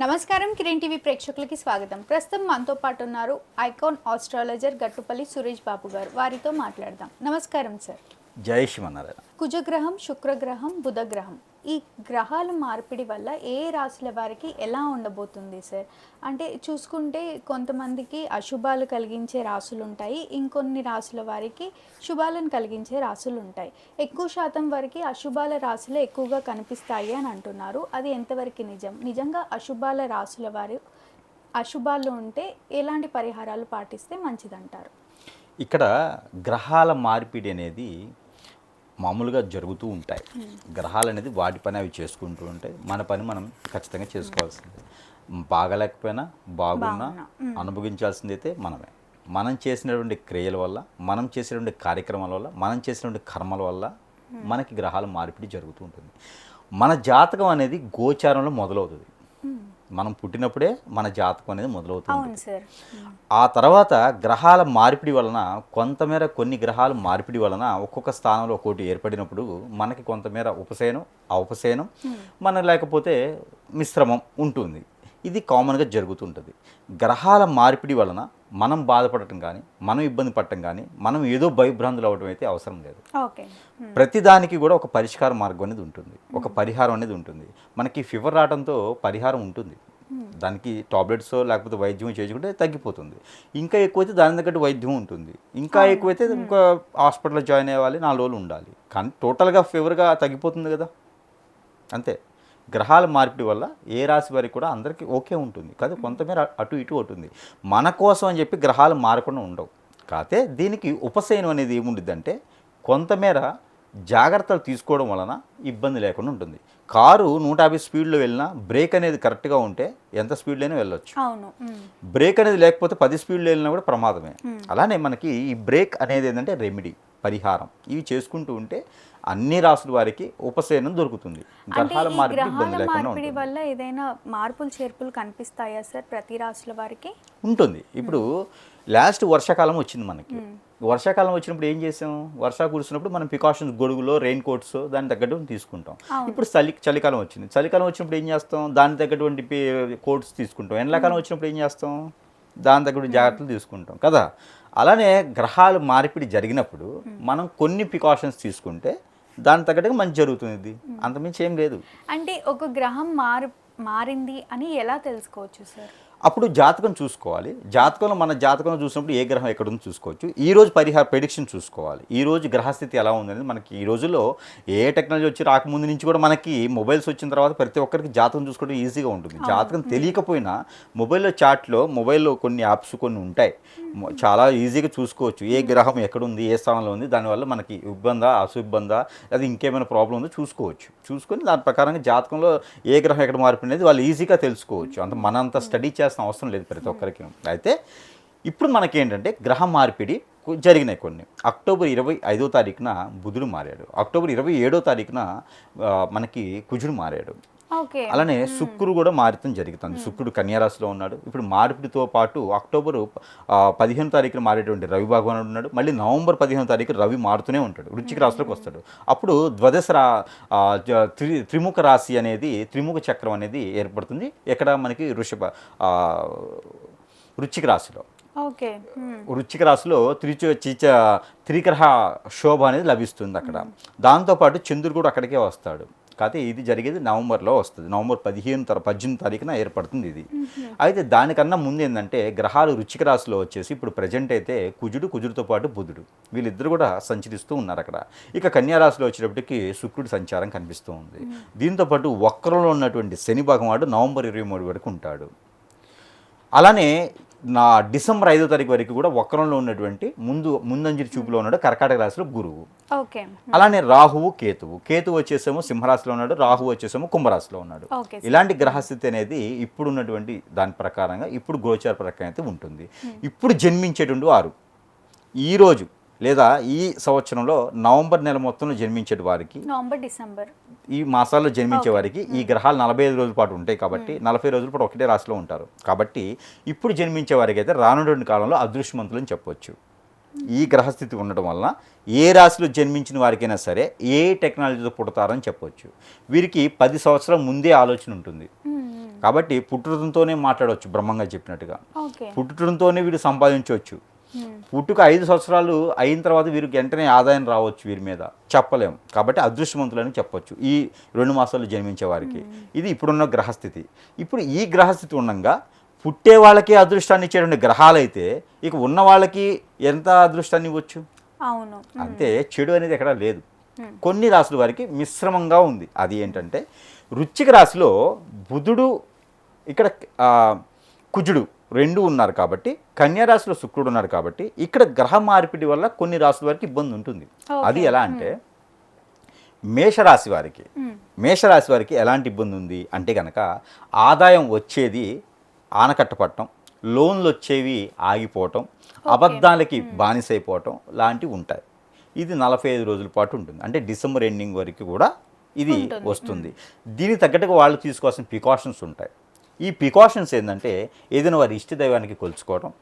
నమస్కారం కిరణ్ టీవీ ప్రేక్షకులకి స్వాగతం. ప్రస్తుతం మనతో పాటు ఉన్నారు ఐకాన్ ఆస్ట్రాలజర్ గట్టుపల్లి సురేష్ బాబు గారు. వారితో మాట్లాడదాం. నమస్కారం సార్. జై శ్రీమన్నారాయణ. కుజగ్రహం శుక్రగ్రహం బుధగ్రహం. ఈ గ్రహాల మార్పిడి వల్ల ఏ రాశుల వారికి ఎలా ఉండబోతుంది సార్? అంటే చూసుకుంటే కొంతమందికి అశుభాలు కలిగించే రాసులు ఉంటాయి ఇంకొన్ని రాసుల వారికి శుభాలను కలిగించే రాసులు ఉంటాయి. ఎక్కువ శాతం వరకు అశుభాల రాశులే ఎక్కువగా కనిపిస్తాయి అని అంటున్నారు. అది ఎంతవరకు నిజం? నిజంగా అశుభాల రాసుల వారు అశుభాలు ఉంటే ఎలాంటి పరిహారాలు పాటిస్తే మంచిదంటారు? ఇక్కడ గ్రహాల మార్పిడి అనేది మామూలుగా జరుగుతూ ఉంటాయి. గ్రహాలు అనేది వాటి పని అవి చేసుకుంటూ ఉంటాయి. మన పని మనం ఖచ్చితంగా చేసుకోవాల్సిందే. బాగలేకపోయినా బాగున్నా అనుభవించాల్సింది అయితే మనమే. మనం చేసినటువంటి క్రియల వల్ల మనం చేసినటువంటి కార్యక్రమాల వల్ల మనం చేసినటువంటి కర్మల వల్ల మనకి గ్రహాల మార్పిడి జరుగుతూ ఉంటుంది. మన జాతకం అనేది గోచారంలో మొదలవుతుంది. మనం పుట్టినప్పుడే మన జాతకం అనేది మొదలవుతుంది ఆ తర్వాత గ్రహాల మార్పిడి వలన కొంతమేర కొన్ని గ్రహాల మార్పిడి వలన ఒక్కొక్క స్థానంలో ఒక్కోటి ఏర్పడినప్పుడు మనకి కొంతమేర ఉపశయనం ఆ ఉపశయనం మన లేకపోతే మిశ్రమం ఉంటుంది. ఇది కామన్గా జరుగుతుంటుంది. గ్రహాల మార్పిడి వలన మనం బాధపడటం కానీ మనం ఇబ్బంది పడటం కానీ మనం ఏదో భయభ్రాంతులు అవ్వడం అయితే అవసరం లేదు. ప్రతిదానికి కూడా ఒక పరిష్కార మార్గం అనేది ఉంటుంది. ఒక పరిహారం అనేది ఉంటుంది. మనకి ఫీవర్ రావడంతో పరిహారం ఉంటుంది. దానికి టాబ్లెట్స్ లేకపోతే వైద్యం చేసుకుంటే తగ్గిపోతుంది. ఇంకా ఎక్కువైతే దాని తగ్గట్టు వైద్యం ఉంటుంది. ఇంకా ఎక్కువైతే ఇంకా హాస్పిటల్లో జాయిన్ అయ్వాలి నాలుగు రోజులు ఉండాలి. కానీ టోటల్గా ఫీవర్గా తగ్గిపోతుంది కదా. అంతే. గ్రహాల మార్పిడి వల్ల ఏ రాశి వారికి కూడా అందరికీ ఓకే ఉంటుంది. కాదు కొంతమేర అటు ఇటు ఉంటుంది మన కోసం అని చెప్పి గ్రహాలు మారకుండా ఉండవు. కాకపోతే దీనికి ఉపశయనం అనేది ఏముండిద్దంటే కొంతమేర జాగ్రత్తలు తీసుకోవడం వలన ఇబ్బంది లేకుండా ఉంటుంది. కారు నూట యాభై స్పీడ్లో వెళ్ళినా బ్రేక్ అనేది కరెక్ట్గా ఉంటే ఎంత స్పీడ్లోనే వెళ్ళొచ్చు. బ్రేక్ అనేది లేకపోతే పది స్పీడ్లో వెళ్ళినా కూడా ప్రమాదమే. అలానే మనకి ఈ బ్రేక్ అనేది ఏంటంటే రెమెడీ పరిహారం ఇవి చేసుకుంటూ ఉంటే అన్ని రాసుల వారికి ఉపశయనం దొరుకుతుంది. గ్రహాల మార్పిడి వల్ల ఏదైనా మార్పులు చేర్పులు కనిపిస్తాయా సార్ ప్రతి రాశుల వారికి? ఉంటుంది. ఇప్పుడు లాస్ట్ వర్షాకాలం వచ్చింది మనకి. వర్షాకాలం వచ్చినప్పుడు ఏం చేసాం? వర్షా కురిసినప్పుడు మనం ప్రికాషన్స్ గొడుగులో రెయిన్ కోట్స్ దాని తగ్గట్టు తీసుకుంటాం. ఇప్పుడు చలి చలికాలం వచ్చింది. చలికాలం వచ్చినప్పుడు ఏం చేస్తాం? దాని తగ్గటువంటి కోట్స్ తీసుకుంటాం. ఎండాకాలం వచ్చినప్పుడు ఏం చేస్తాం? దాని తగ్గట్టు జాగ్రత్తలు తీసుకుంటాం కదా? అలానే గ్రహాలు మార్పిడి జరిగినప్పుడు మనం కొన్ని ప్రికాషన్స్ తీసుకుంటే దాని తగ్గట్టుగా మంచి జరుగుతుంది ఇది అంతమించి ఏం లేదు. అంటే ఒక గ్రహం మారు మారింది అని ఎలా తెలుసుకోవచ్చు సార్? అప్పుడు జాతకం చూసుకోవాలి. జాతకంలో మన జాతకంలో చూసినప్పుడు ఏ గ్రహం ఎక్కడ ఉందో చూసుకోవచ్చు. ఈ రోజు పరిహార ప్రెడిక్షన్ చూసుకోవాలి. ఈ రోజు గ్రహస్థితి ఎలా ఉందనేది మనకి ఈ రోజుల్లో ఏ టెక్నాలజీ వచ్చి రాకముందు నుంచి కూడా మనకి మొబైల్స్ వచ్చిన తర్వాత ప్రతి ఒక్కరికి జాతకం చూసుకోవడం ఈజీగా ఉంటుంది. జాతకం తెలియకపోయినా మొబైల్లో చాట్లో మొబైల్లో కొన్ని యాప్స్ కొన్ని ఉంటాయి. చాలా ఈజీగా చూసుకోవచ్చు. ఏ గ్రహం ఎక్కడ ఉంది ఏ స్థానంలో ఉంది దానివల్ల మనకి ఇబ్బందా అశుబ్బందా అది ఇంకేమైనా ప్రాబ్లం ఉందో చూసుకోవచ్చు. చూసుకొని దాని ప్రకారంగా జాతకంలో ఏ గ్రహం ఎక్కడ మార్పు వాళ్ళు ఈజీగా తెలుసుకోవచ్చు. అంత మనంత స్టడీ చేసిన అవసరం లేదు ప్రతి ఒక్కరికి. అయితే ఇప్పుడు మనకేంటంటే గ్రహ మార్పిడి జరిగినాయి కొన్ని. అక్టోబర్ ఇరవై ఐదో తారీఖున బుధుడు మారాడు. అక్టోబర్ ఇరవై ఏడో తారీఖున మనకి కుజుడు మారాడు. అలానే శుక్రుడు కూడా మారటం జరుగుతుంది. శుక్రుడు కన్యారాశిలో ఉన్నాడు. ఇప్పుడు మార్పిడితో పాటు అక్టోబర్ పదిహేను తారీఖున మారేటువంటి రవి భగవానుడు ఉన్నాడు. మళ్ళీ నవంబర్ పదిహేను తారీఖు రవి మారుతూనే ఉంటాడు. వృశ్చిక రాశిలోకి వస్తాడు. అప్పుడు ద్వాదశ రా త్రి త్రిముఖ రాశి అనేది త్రిముఖ చక్రం అనేది ఏర్పడుతుంది. ఎక్కడ మనకి వృషభ ఆ, వృశ్చిక రాశిలో. ఓకే. ఉమ్. వృశ్చిక రాశిలో త్రిచ చిచ త్రిగ్రహ శోభ అనేది లభిస్తుంది అక్కడ. దాంతోపాటు చంద్రుడు కూడా అక్కడికే వస్తాడు. కాకపోతే ఇది జరిగేది నవంబర్లో వస్తుంది. నవంబర్ పదిహేను తర పద్దెనిమిది తారీఖున ఏర్పడుతుంది ఇది. అయితే దానికన్నా ముందు ఏంటంటే గ్రహాలు వృశ్చిక రాశిలో వచ్చేసి ఇప్పుడు ప్రజెంట్ అయితే కుజుడు కుజుడితో పాటు బుధుడు. వీళ్ళిద్దరు కూడా సంచరిస్తూ ఉన్నారు అక్కడ. ఇక కన్యా రాశిలో వచ్చేటప్పటికి శుక్రుడి సంచారం కనిపిస్తూ ఉంది. దీంతో పాటు వక్రంలో ఉన్నటువంటి శని భగవానుడు నవంబర్ ఇరవై మూడు వరకు ఉంటాడు. అలానే నా డిసెంబర్ ఐదో తారీఖు వరకు కూడా వక్రంలో ఉన్నటువంటి ముందు ముందంజరి చూపులో ఉన్నాడు కర్కాటక రాశిలో గురువు. ఓకే. అలానే రాహువు కేతువు. కేతువు వచ్చేసేమో సింహరాశిలో ఉన్నాడు రాహువు వచ్చేసేమో కుంభరాశిలో ఉన్నాడు. ఇలాంటి గ్రహస్థితి అనేది ఇప్పుడు ఉన్నటువంటి దాని ప్రకారంగా ఇప్పుడు గోచార ప్రకారం అయితే ఉంటుంది. ఇప్పుడు జన్మించేటువంటి వారు ఈ రోజు లేదా ఈ సంవత్సరంలో నవంబర్ నెల మొత్తంలో జన్మించే వారికి నవంబర్ డిసెంబర్. ఈ మాసాల్లో జన్మించే వారికి ఈ గ్రహాలు నలభై ఐదు రోజుల పాటు ఉంటాయి కాబట్టి నలభై రోజుల పాటు ఒకటే రాశిలో ఉంటారు. కాబట్టి ఇప్పుడు జన్మించే వారికి అయితే రానున్న కాలంలో అదృష్టవంతులు అని చెప్పొచ్చు. ఈ గ్రహస్థితి ఉండటం వలన ఏ రాశిలో జన్మించిన వారికైనా సరే ఏ టెక్నాలజీతో పుడతారని చెప్పొచ్చు. వీరికి పది సంవత్సరాల ముందే ఆలోచన ఉంటుంది. కాబట్టి పుట్టుకతోనే మాట్లాడవచ్చు బ్రహ్మంగా చెప్పినట్టుగా. పుట్టడంతోనే వీడు సంపాదించవచ్చు. పుట్టుక ఐదు సంవత్సరాలు అయిన తర్వాత వీరికి వెంటనే ఆదాయం రావచ్చు వీరి మీద. చెప్పలేం. కాబట్టి అదృష్టవంతులని చెప్పొచ్చు. ఈ రెండు మాసాలు జన్మించే వారికి. ఇది ఇప్పుడున్న గ్రహస్థితి. ఇప్పుడు ఈ గ్రహస్థితి ఉండగా పుట్టే వాళ్ళకి అదృష్టాన్ని ఇచ్చేటువంటి గ్రహాలు అయితే ఇక ఉన్న వాళ్ళకి ఎంత అదృష్టాన్ని ఇవ్వచ్చు? అవును. అంతే. చెడు అనేది ఎక్కడా లేదు. కొన్ని రాసుల వారికి మిశ్రమంగా ఉంది. అది ఏంటంటే వృశ్చిక రాశిలో బుధుడు ఇక్కడ కుజుడు రెండు ఉన్నారు కాబట్టి కన్యా రాశిలో శుక్రుడు ఉన్నారు కాబట్టి ఇక్కడ గ్రహ మార్పిడి వల్ల కొన్ని రాసుల వారికి ఇబ్బంది ఉంటుంది. అది ఎలా అంటే మేషరాశి వారికి మేషరాశి వారికి ఎలాంటి ఇబ్బంది ఉంది అంటే కనుక ఆదాయం వచ్చేది ఆనకట్ట పట్టడం లోన్లు వచ్చేవి ఆగిపోవటం అబద్ధాలకి బానిసైపోవటం లాంటివి ఉంటాయి. ఇది నలభై ఐదు రోజుల పాటు ఉంటుంది. అంటే డిసెంబర్ ఎండింగ్ వరకు కూడా ఇది వస్తుంది. దీనికి తగ్గట్టుగా వాళ్ళు తీసుకోవాల్సిన ప్రికాషన్స్ ఉంటాయి. ఈ ప్రికాషన్స్ ఏంటంటే ఏదైనా వారి ఇష్టదైవానికి కొలుచుకోవడం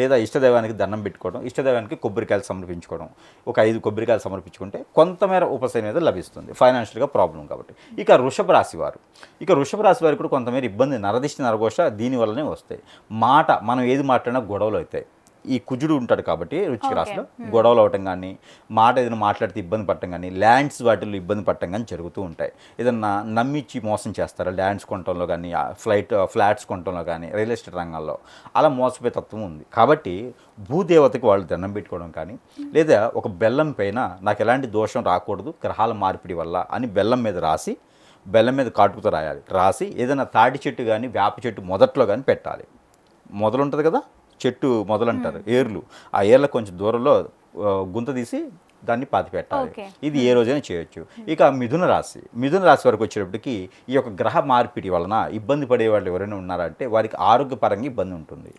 లేదా ఇష్టదైవానికి దండం పెట్టుకోవడం ఇష్టదైవానికి కొబ్బరికాయలు సమర్పించుకోవడం ఒక ఐదు కొబ్బరికాయలు సమర్పించుకుంటే కొంతమేర ఉపశమనం లభిస్తుంది. ఫైనాన్షియల్గా ప్రాబ్లం కాబట్టి. ఇక వృషభ రాశి వారు. ఇక వృషభ రాశి వారికి కూడా కొంతమేర ఇబ్బంది నరదిష్టి నరఘోష దీని వల్లనే వస్తాయి. మాట మనం ఏది మాట్లాడినా గొడవలు అవుతాయి. ఈ కుజుడు ఉంటాడు కాబట్టి రుచిక రాశిలో గొడవలు అవటం కానీ మాట ఏదైనా మాట్లాడితే ఇబ్బంది పడటం కానీ ల్యాండ్స్ వాటిల్లో ఇబ్బంది పడటం కానీ జరుగుతూ ఉంటాయి. ఏదన్నా నమ్మిచ్చి మోసం చేస్తారు? ల్యాండ్స్ కొనటంలో కానీ ఫ్లైట్ ఫ్లాట్స్ కొనటంలో కానీ రియల్ ఎస్టేట్ రంగాల్లో అలా మోసపోయే తత్వం ఉంది. కాబట్టి భూదేవతకి వాళ్ళు దండం పెట్టుకోవడం కానీ లేదా ఒక బెల్లం పైన నాకు ఎలాంటి దోషం రాకూడదు గ్రహాల మార్పిడి వల్ల అని బెల్లం మీద రాసి బెల్లం మీద కాటుకుతో రాయాలి. రాసి ఏదైనా తాటి చెట్టు కానీ వేప చెట్టు మొదట్లో కానీ పెట్టాలి. మొదలు ఉంటుంది కదా? చెట్టు మొదలు అంటారు ఏర్లు. ఆ ఏర్ల కొంచెం దూరంలో గుంత తీసి దాన్ని పాతి పెట్టాలి. ఇది ఏ రోజైనా చేయొచ్చు. ఇక మిథున రాశి. మిథున రాశి వరకు వచ్చేటప్పటికి ఈ యొక్క గ్రహ మార్పిడి వలన ఇబ్బంది పడే వాళ్ళు ఎవరైనా ఉన్నారంటే వారికి ఆరోగ్యపరంగా ఇబ్బంది ఉంటుంది.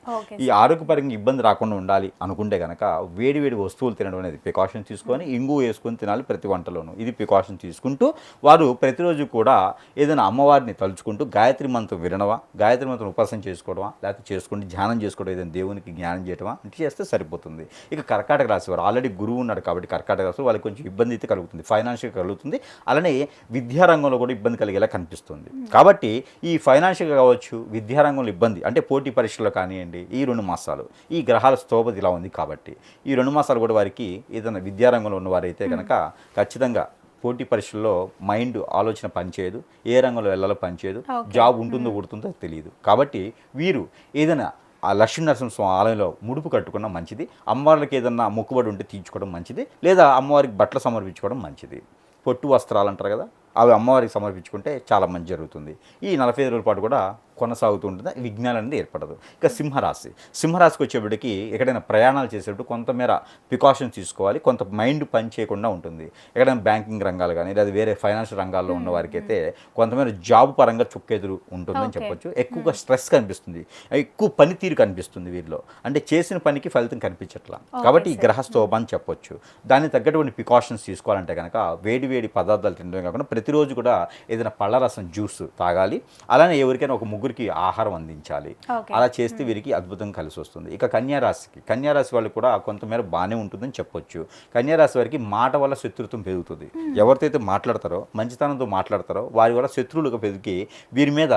ఈ ఆరోగ్యపరంగా ఇబ్బంది రాకుండా ఉండాలి అనుకుంటే కనుక వేడి వేడి వస్తువులు తినడం అనేది ప్రికాషన్ తీసుకొని ఇంగు వేసుకొని తినాలి ప్రతి వంటలోనూ. ఇది ప్రికాషన్ తీసుకుంటూ వారు ప్రతిరోజు కూడా ఏదైనా అమ్మవారిని తలుచుకుంటూ గాయత్రి మంత్రం వినడమా గాయత్రి మంత్రం ఉపాసన చేసుకోవడమా లేకపోతే చేసుకుంటూ ధ్యానం చేసుకోవడం ఏదైనా దేవునికి జ్ఞానం చేయడమా అంటే చేస్తే సరిపోతుంది. ఇక కర్కాటక రాశి వారు. ఆల్రెడీ గురువు ఉన్నాడు కాబట్టి కర్కాటక రాశి వాళ్ళకి కొంచెం ఇబ్బంది అయితే కలుగుతుంది. ఫైనాన్షియల్ కలుగుతుంది. అలానే విద్యారంగంలో కూడా ఇబ్బంది కలిగేలా కనిపిస్తుంది. కాబట్టి ఈ ఫైనాన్షియల్ కావచ్చు విద్యారంగంలో ఇబ్బంది అంటే పోటీ పరీక్షలు కానివ్వండి ఈ రెండు మాసాలు ఈ గ్రహాల స్తోభత ఇలా ఉంది కాబట్టి ఈ రెండు మాసాలు కూడా వారికి ఏదైనా విద్యారంగంలో ఉన్నవారైతే కనుక ఖచ్చితంగా పోటీ పరీక్షల్లో మైండ్ ఆలోచన పనిచేయదు ఏ రంగంలో వెళ్ళాలో పనిచేయదు. జాబ్ ఉంటుందో ఉడుతుందో తెలియదు. కాబట్టి వీరు ఏదైనా ఆ లక్ష్మీనరసింహస్వామి ఆలయంలో ముడుపు కట్టుకున్న మంచిది. అమ్మవారికి ఏదన్నా మొక్కుబడి ఉంటే తీర్చుకోవడం మంచిది. లేదా అమ్మవారికి బట్టలు సమర్పించుకోవడం మంచిది. పొట్టు వస్త్రాలు అంటారు కదా అవి అమ్మవారికి సమర్పించుకుంటే చాలా మంచి జరుగుతుంది. ఈ నలభై ఐదు రోజుల పాటు కూడా కొనసాగుతూ ఉంటుంది విజ్ఞానం అనేది ఏర్పడదు. ఇక సింహరాశి. సింహరాశికి వచ్చేప్పటికి ఎక్కడైనా ప్రయాణాలు చేసేటప్పుడు కొంతమేర ప్రికాషన్స్ తీసుకోవాలి. కొంత మైండ్ పని చేయకుండా ఉంటుంది. ఎక్కడైనా బ్యాంకింగ్ రంగాలు కానీ లేదా వేరే ఫైనాన్షియల్ రంగాల్లో ఉన్న వారికి అయితే కొంతమేర జాబ్ పరంగా చుక్కెదురు ఉంటుందని. చెప్పొచ్చు. ఎక్కువగా స్ట్రెస్ కనిపిస్తుంది. ఎక్కువ పనితీరు కనిపిస్తుంది వీరిలో. అంటే చేసిన పనికి ఫలితం కనిపించట్లా. కాబట్టి ఈ గ్రహస్థోభ అని చెప్పొచ్చు. దానికి తగ్గటువంటి ప్రికాషన్స్ తీసుకోవాలంటే కనుక వేడి వేడి పదార్థాలు తినడమే కాకుండా ప్రతిరోజు కూడా ఏదైనా పళ్ళ రసం జ్యూస్ తాగాలి. అలానే ఎవరికైనా ఒక ముగ్గురికి ఆహారం అందించాలి. అలా చేస్తే వీరికి అద్భుతం కలిసి వస్తుంది ఇక కన్యారాశికి కన్యారాశి వాళ్ళకి కూడా కొంతమేర బాగానే ఉంటుందని చెప్పొచ్చు. కన్యారాశి వారికి మాట వల్ల శత్రుత్వం పెరుగుతుంది. ఎవరితో మాట్లాడతారో మంచితనంతో మాట్లాడతారో వారి వల్ల శత్రువులుగా పెరిగి వీరి మీద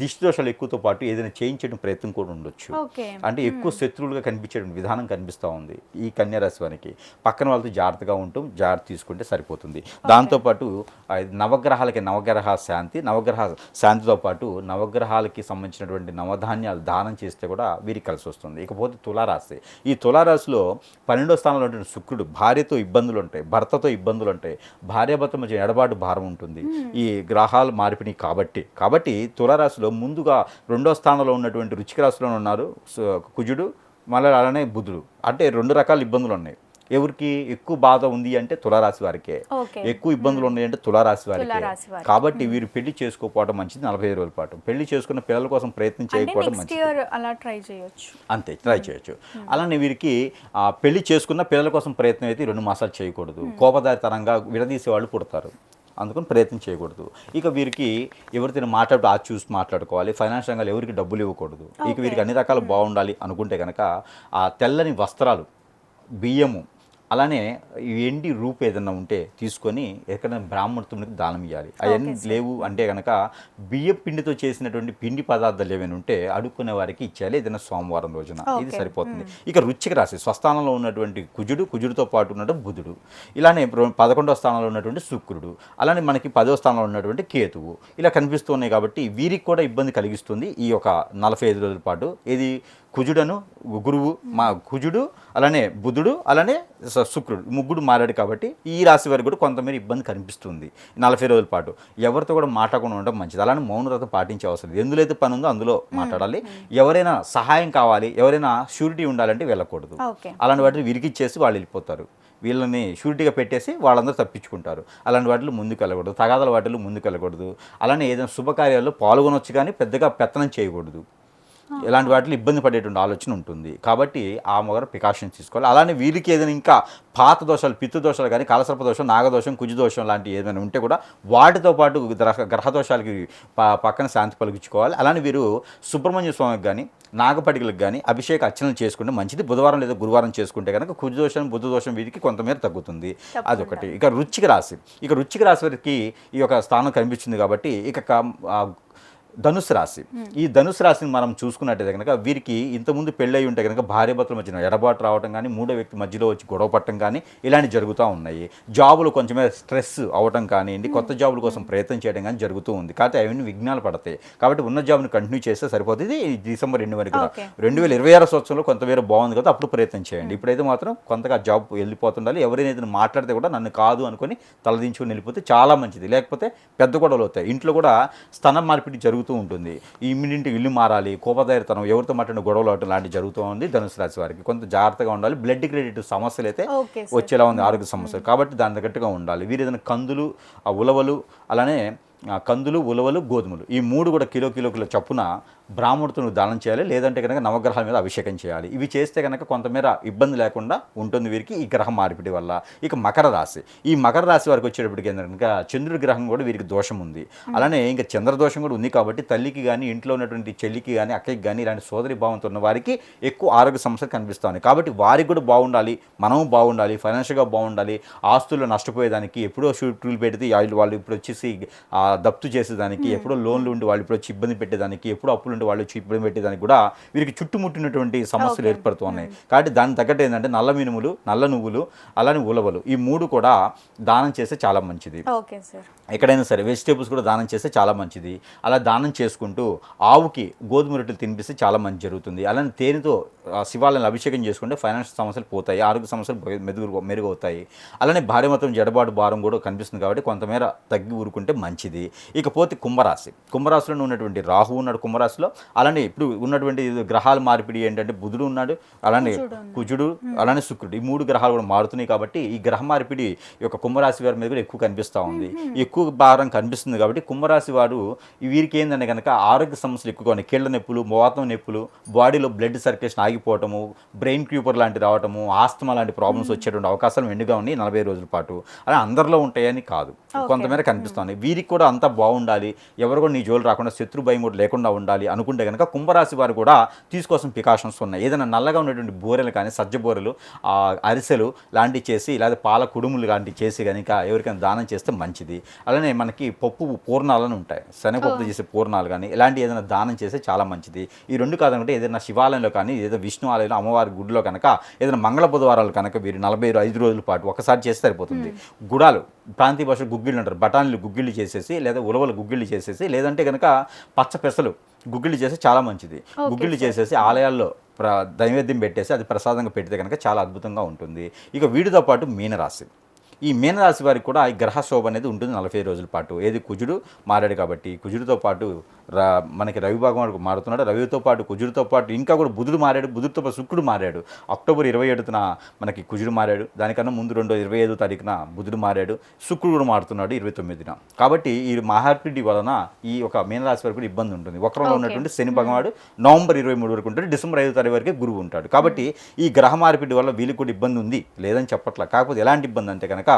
దిష్టి దోషాలు ఎక్కువతో పాటు ఏదైనా చేయించడం ప్రయత్నం కూడా ఉండొచ్చు. అంటే ఎక్కువ శత్రువులుగా కనిపించే విధానం కనిపిస్తూ ఉంది ఈ కన్యారాశి వారికి. పక్కన వాళ్ళతో జాగ్రత్తగా ఉంటూ జాగ్రత్త తీసుకుంటే సరిపోతుంది. దాంతోపాటు నవగ్రహాలకి నవగ్రహ శాంతి నవగ్రహ శాంతితో పాటు నవగ్రహాలకి సంబంధించినటువంటి నవధాన్యాలు దానం చేస్తే కూడా వీరికి కలిసి వస్తుంది. ఇకపోతే తులారాశి. ఈ తులారాశిలో పన్నెండో స్థానంలో ఉంటున్న శుక్రుడు భార్యతో ఇబ్బందులు ఉంటాయి భర్తతో ఇబ్బందులు ఉంటాయి భార్యాభర్త మధ్య ఎడబాటు భారం ఉంటుంది. ఈ గ్రహాలు మార్పిడి కాబట్టి. కాబట్టి తులారాశిలో ముందుగా రెండో స్థానంలో ఉన్నటువంటి రుచిక రాశిలో ఉన్నారు కుజుడు మళ్ళీ అలానే బుధుడు. అంటే రెండు రకాల ఇబ్బందులు ఉన్నాయి. ఎవరికి ఎక్కువ బాధ ఉంది అంటే తులారాశి వారికే. ఎక్కువ ఇబ్బందులు ఉన్నాయి అంటే తులారాశి వారికే. కాబట్టి వీరు పెళ్ళి చేసుకోకపోవడం మంచిది నలభై ఐదు రోజుల పాటు. పెళ్ళి చేసుకున్న పిల్లల కోసం ప్రయత్నం చేయకపోవడం మంచిది. అలా ట్రై చేయొచ్చు. అంతే ట్రై చేయొచ్చు. అలానే వీరికి పెళ్ళి చేసుకున్న పిల్లల కోసం ప్రయత్నం అయితే రెండు మాసాలు చేయకూడదు. కోపదారితనంగా విడదీసే వాళ్ళు పుడతారు. అందుకని ప్రయత్నం చేయకూడదు. ఇక వీరికి ఎవరితో మాట్లాడుతూ ఆ చూసి మాట్లాడుకోవాలి. ఫైనాన్స్ రంగాలు ఎవరికి డబ్బులు ఇవ్వకూడదు. ఇక. వీరికి అన్ని రకాలు బాగుండాలి అనుకుంటే కనుక ఆ తెల్లని వస్త్రాలు బియ్యము అలానే ఈ ఎండి రూపు ఏదైనా ఉంటే తీసుకొని ఎక్కడైనా బ్రాహ్మణునికి దానం ఇవ్వాలి అవన్నీ లేవు అంటే కనుక బియ్యం పిండితో చేసినటువంటి పిండి పదార్థాలు ఏమైనా ఉంటే అడుక్కునే వారికి ఇచ్చేయాలి. ఏదైనా సోమవారం రోజున ఇది. సరిపోతుంది. ఇక రుచికి రాశి స్వస్థానంలో ఉన్నటువంటి కుజుడు కుజుడితో పాటు ఉన్నట్టు బుధుడు ఇలానే పదకొండవ స్థానంలో ఉన్నటువంటి శుక్రుడు అలానే మనకి పదవ స్థానంలో ఉన్నటువంటి కేతువు ఇలా కనిపిస్తున్నాయి కాబట్టి వీరికి కూడా ఇబ్బంది కలిగిస్తుంది ఈ యొక్క నలభై ఐదు రోజుల పాటు. ఇది కుజుడను గురువు మా కుజుడు అలానే బుధుడు అలానే శుక్రుడు. ముగ్గురు మారాడు కాబట్టి ఈ రాశి వారికి కూడా కొంతమేర ఇబ్బంది కనిపిస్తుంది. నలభై రోజుల పాటు ఎవరితో కూడా మాట్లాడకుండా ఉండడం మంచిది. అలానే మౌనవ్రతం పాటించే అవసరం లేదు. ఎందులో అయితే పని ఉందో అందులో మాట్లాడాలి. ఎవరైనా సహాయం కావాలి ఎవరైనా షూరిటీ ఉండాలంటే వెళ్ళకూడదు. అలాంటి వాటిని విరిగిచ్చేసి వాళ్ళు వెళ్ళిపోతారు. వీళ్ళని షూరిటీగా పెట్టేసి వాళ్ళందరూ తప్పించుకుంటారు. అలాంటి వాటిలో ముందుకు వెళ్ళకూడదు. తగాదల వాటిలో ముందుకు వెళ్ళకూడదు. అలానే ఏదైనా శుభకార్యాల్లో పాల్గొనొచ్చు కానీ పెద్దగా పెత్తనం చేయకూడదు. ఇలాంటి వాటిలో ఇబ్బంది పడేటువంటి ఆలోచన ఉంటుంది. కాబట్టి ఆ మొగర ప్రికాషన్ తీసుకోవాలి. అలానే వీరికి ఏదైనా ఇంకా పాత దోషాలు పితృ దోషాలు కానీ కాలసర్ప దోషం నాగదోషం కుజు దోషం లాంటివి ఏదైనా ఉంటే కూడా వాటితో పాటు గ్రహ గ్రహ దోషాలకి పక్కన శాంతి పలికించుకోవాలి. అలానే వీరు సుబ్రహ్మణ్య స్వామికి కానీ నాగపడికలకు కానీ అభిషేక అర్చనలు చేసుకుంటే మంచిది. బుధవారం లేదా గురువారం చేసుకుంటే కనుక కుజు దోషం బుధ దోషం వీరికి కొంతమేర తగ్గుతుంది. అదొకటి. ఇక రుచికి రాశి. ఇక రుచికి రాశి వారికి ఈ యొక్క స్థానం కనిపిస్తుంది కాబట్టి ఇక ధనుసు రాశి. ఈ ధనుసు రాశిని మనం చూసుకున్నట్టయితే కనుక వీరికి ఇంతకుముందు పెళ్ళై ఉంటే కనుక భార్య భర్తల మధ్యన ఎడబాటు రావటం కానీ మూడో వ్యక్తి మధ్యలో వచ్చి గొడవ పట్టడం కానీ ఇలాంటివి జరుగుతూ ఉన్నాయి. జాబులు కొంచెమే స్ట్రెస్ అవ్వటం కానివ్వండి కొత్త జాబుల కోసం ప్రయత్నం చేయడం కానీ జరుగుతూ ఉంది. కాబట్టి అవన్నీ విఘ్నాలు పడతాయి. కాబట్టి ఉన్న జాబ్ని కంటిన్యూ చేస్తే సరిపోతుంది. ఈ డిసెంబర్ రెండు వరకు. రెండు వేల ఇరవై ఆరో సంవత్సరంలో కొంత వేరే బాగుంది కదా అప్పుడు ప్రయత్నం చేయండి. ఇప్పుడైతే మాత్రం కొంతగా జాబ్ వెళ్ళిపోతుండాలి. ఎవరైనా మాట్లాడితే కూడా నన్ను కాదు అనుకొని తలదించుకొని వెళ్ళిపోతే చాలా మంచిది. లేకపోతే పెద్ద గొడవలు అవుతాయి. ఇంట్లో కూడా స్థనం మార్పిడి జరుగుతూ ఉంటుంది. ఈ ఇమ్యూనిటీ ఇల్లు మారాలి కోపదారితనం ఎవరితో మాట్లాడిన గొడవలు అవటం లాంటివి జరుగుతూ ఉంది ధనుసు రాశి వారికి. కొంత జాగ్రత్తగా ఉండాలి. బ్లడ్ క్రెడిట్ సమస్యలు అయితే వచ్చేలా ఉంది ఆరోగ్య సమస్యలు. కాబట్టి దాని తగ్గట్టుగా ఉండాలి. వీరు ఏదైనా కందులు ఆ ఉలవలు అలానే ఆ కందులు ఉలవలు గోధుమలు. ఈ మూడు కూడా కిలో కిలో కిలో చప్పున బ్రాహ్మణుతును దానం చేయాలి లేదంటే కనుక నవగ్రహాల మీద అభిషేకం చేయాలి. ఇవి చేస్తే కనుక కొంతమేర ఇబ్బంది లేకుండా ఉంటుంది వీరికి ఈ గ్రహం మార్పిడి వల్ల. ఇక మకర రాశి. ఈ మకర రాశి వారికి వచ్చేటప్పటికి కనుక చంద్రుడి గ్రహం కూడా వీరికి దోషం ఉంది. అలానే ఇంకా చంద్ర దోషం కూడా ఉంది కాబట్టి తల్లికి కానీ ఇంట్లో ఉన్నటువంటి చెల్లికి కానీ అక్కకి కానీ ఇలాంటి సోదరి భావంతో ఉన్న వారికి ఎక్కువ ఆరోగ్య సమస్యలు కనిపిస్తూ ఉన్నాయి. కాబట్టి వారికి కూడా బాగుండాలి మనము బాగుండాలి ఫైనాన్షియల్గా బాగుండాలి. ఆస్తులు నష్టపోయేదానికి ఎప్పుడో షూట్లు పెడితే వాళ్ళు వాళ్ళు ఇప్పుడు వచ్చేసి దప్తు చేసేదానికి ఎప్పుడో లోన్లు ఉండి వాళ్ళు ఇప్పుడు వచ్చి ఇబ్బంది పెట్టేదానికి ఎప్పుడో అప్పులు ఉండి వాళ్ళు ఇబ్బంది పెట్టేదానికి కూడా వీరికి చుట్టుముట్టినటువంటి సమస్యలు Okay. ఏర్పడుతూ ఉన్నాయి కాబట్టి దానికి తగ్గట్టు ఏంటంటే నల్ల మినుములు నల్ల నువ్వులు అలానే ఉలవలు ఈ మూడు కూడా దానం చేస్తే చాలా మంచిది. ఎక్కడైనా సరే వెజిటేబుల్స్ కూడా దానం చేస్తే చాలా మంచిది. అలా దానం చేసుకుంటూ ఆవుకి గోధుమ రొట్టెలు తినిపిస్తే చాలా మంచి జరుగుతుంది. అలానే తేనెతో ఆ, శివాలయాన్ని అభిషేకం చేసుకుంటే ఫైనాన్షియల్ సమస్యలు పోతాయి ఆరోగ్య సమస్యలు మెరుగు మెరుగవుతాయి. అలానే భార్య మొత్తం జడబాటు భారం కూడా కనిపిస్తుంది కాబట్టి కొంతమేర తగ్గి ఊరుకుంటే మంచిది. ఇకపోతే కుంభరాశి. కుంభరాశిలో ఉన్నటువంటి రాహు ఉన్నాడు. కుంభరాశిలో అలానే ఇప్పుడు ఉన్నటువంటి గ్రహాల మార్పిడి ఏంటంటే బుధుడు ఉన్నాడు అలానే కుజుడు అలానే శుక్రుడు. ఈ మూడు గ్రహాలు కూడా మారుతున్నాయి కాబట్టి ఈ గ్రహ మార్పిడి యొక్క కుంభరాశి వారి మీద కూడా ఎక్కువ కనిపిస్తూ ఉంది. ఎక్కువ భారం కనిపిస్తుంది కాబట్టి కుంభరాశి వారు వీరికి ఏంటంటే కనుక ఆరోగ్య సమస్యలు ఎక్కువగా ఉన్నాయి. కీళ్ళ నొప్పులు మోతం నొప్పులు బాడీలో బ్లడ్ సర్క్యులేషన్ ఆగిపోవటము బ్రెయిన్ క్యూపర్ లాంటి రావటము ఆస్తమా లాంటి ప్రాబ్లమ్స్ వచ్చేటువంటి అవకాశాలు మెండుగా ఉన్నాయి నలభై రోజుల పాటు. అలా అందరిలో ఉంటాయని కాదు. కొంతమేర కనిపిస్తుంది వీరికి కూడా అంతా బాగుండాలి. ఎవరు కూడా నీ జోలు రాకుండా శత్రు భయం కూడా లేకుండా ఉండాలి. అనుకుంటే కనుక కుంభరాశి వారు కూడా తీసుకోవాల్సిన ప్రికాషన్స్ ఉన్నాయి. ఏదైనా నల్లగా ఉన్నటువంటి బోరెలు కానీ సజ్జ బోరెలు అరిసెలు లాంటివి చేసి లేదా పాల కుడుములు లాంటివి చేసి కనుక ఎవరికైనా దానం చేస్తే మంచిది. అలానే మనకి పప్పు పూర్ణాలను ఉంటాయి. శనగపప్పు చేసే పూర్ణాలు కానీ ఇలాంటి ఏదైనా దానం చేస్తే చాలా మంచిది. ఈ రెండు కాదనుకుంటే ఏదైనా శివాలయంలో కానీ ఏదైనా విష్ణు ఆలయంలో అమ్మవారి గుడిలో కనుక ఏదైనా మంగళ బుధవారాలు కనుక వీరు నలభై ఐదు రోజుల పాటు ఒకసారి చేస్తే సరిపోతుంది. గుడాలు ప్రాంతీయ భాషలో గుగ్గిళ్ళు అంటారు. బఠానీలు గుగ్గిళ్ళు చేసేసి లేదా ఉలవలు గుగ్గిళ్ళు చేసేసి లేదంటే కనుక పచ్చ పెసలు గుగ్గిళ్ళు చేస్తే చాలా మంచిది. గుగ్గిళ్ళు చేసేసి ఆలయాల్లో ప్ర నైవేద్యం పెట్టేసి అది ప్రసాదంగా పెడితే కనుక చాలా అద్భుతంగా ఉంటుంది. ఇక వీటితో పాటు మీనరాశి. ఈ మీనరాశి వారికి కూడా ఈ గ్రహ శోభ అనేది ఉంటుంది నలభై రోజుల పాటు. ఏది కుజుడు మారాడు కాబట్టి కుజుడితో పాటు రా మనకి రవి భగవానుడు మారుతున్నాడు. రవితో పాటు కుజుడితో పాటు ఇంకా కూడా బుధుడు మారాడు బుధుడితో పాటు శుక్రుడు మారాడు. అక్టోబర్ ఇరవై ఏడున మనకి కుజుడు మారాడు. దానికన్నా ముందు రెండో ఇరవై ఐదో తారీఖున బుధుడు మారాడు. శుక్రుడు కూడా మారుతున్నాడు ఇరవై తొమ్మిదిన. కాబట్టి ఈ మహార్పిడి వలన ఈ ఒక మీనరాశి వరకు కూడా ఇబ్బంది ఉంటుంది. వక్రంలో. ఉన్నటువంటి శని భగవానుడు నవంబర్ ఇరవై మూడు వరకు ఉంటాడు. డిసెంబర్ ఐదో తారీఖు వరకే గురువు ఉంటాడు. కాబట్టి ఈ గ్రహ మార్పిడి వల్ల వీళ్ళకి కూడా ఇబ్బంది ఉంది లేదని చెప్పట్లా. కాకపోతే ఎలాంటి ఇబ్బంది అంటే కనుక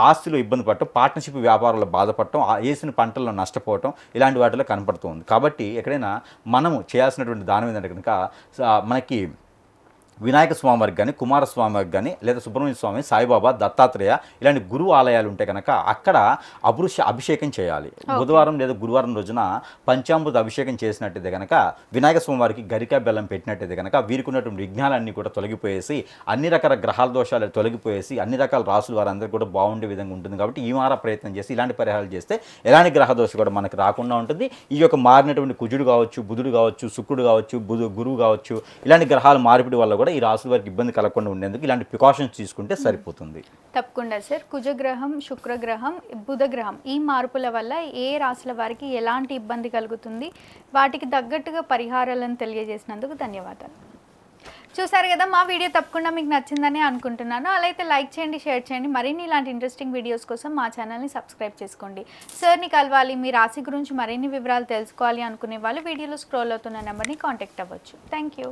ఆస్తులు ఇబ్బంది పడటం పార్ట్నర్షిప్ వ్యాపారంలో బాధపడటం వేసిన పంటల్లో నష్టపోవటం ఇలాంటి వాటిలో కనపడుతుంది కాబట్టి ఎక్కడైనా మనము చేయాల్సినటువంటి దానం ఏంటంటే కనుక స- మనకి వినాయక స్వామి వారికి కానీ కుమారస్వామి వారికి కానీ లేదా సుబ్రహ్మణ్య స్వామి సాయిబాబా దత్తాత్రేయ ఇలాంటి గురువు ఆలయాలు ఉంటే కనుక అక్కడ అభిషే అభిషేకం చేయాలి. బుధవారం లేదా గురువారం రోజున పంచామృత అభిషేకం చేసినట్టయితే కనుక వినాయక స్వామి వారికి గరికా బెల్లం పెట్టినట్టయితే కనుక వీరికి ఉన్నటువంటి విఘ్నాలన్నీ కూడా తొలగిపోయేసి అన్ని రకాల గ్రహాల దోషాలు తొలగిపోయేసి అన్ని రకాల రాసులు వారందరూ కూడా బాగుండే విధంగా ఉంటుంది కాబట్టి ఈ వార ప్రయత్నం చేసి ఇలాంటి పరిహారాలు చేస్తే ఎలాంటి గ్రహ దోష కూడా మనకు రాకుండా ఉంటుంది. ఈ యొక్క మారినటువంటి కుజుడు కావచ్చు బుధుడు కావచ్చు శుక్రుడు కావచ్చు బుధు గురువు కావచ్చు ఇలాంటి గ్రహాల మార్పిడి వల్ల కూడా ఈ రాసుల వారికి ఇబ్బంది కలగకుండా ఉండేందుకు ఇలాంటి ప్రికాషన్స్ తీసుకుంటే సరిపోతుంది. తప్పకుండా సార్. కుజగ్రహం శుక్రగ్రహం బుధగ్రహం ఈ మార్పుల వల్ల ఏ రాశుల వారికి ఎలాంటి ఇబ్బంది కలుగుతుంది? వాటికి తగ్గట్టుగా పరిహారాలను తెలియజేసినందుకు ధన్యవాదాలు. చూసారు కదా మా వీడియో తప్పకుండా మీకు నచ్చిందని అనుకుంటున్నాను. అలా అయితే లైక్ చేయండి షేర్ చేయండి. మరిన్ని ఇలాంటి ఇంట్రెస్టింగ్ వీడియోస్ కోసం మా ఛానల్ని సబ్స్క్రైబ్ చేసుకోండి. సార్ని కలవాలి మీ రాశి గురించి మరిన్ని వివరాలు తెలుసుకోవాలి అనుకునే వాళ్ళు వీడియోలో స్క్రోల్ అవుతున్న నెంబర్ని కాంటాక్ట్ అవ్వచ్చు. Thank you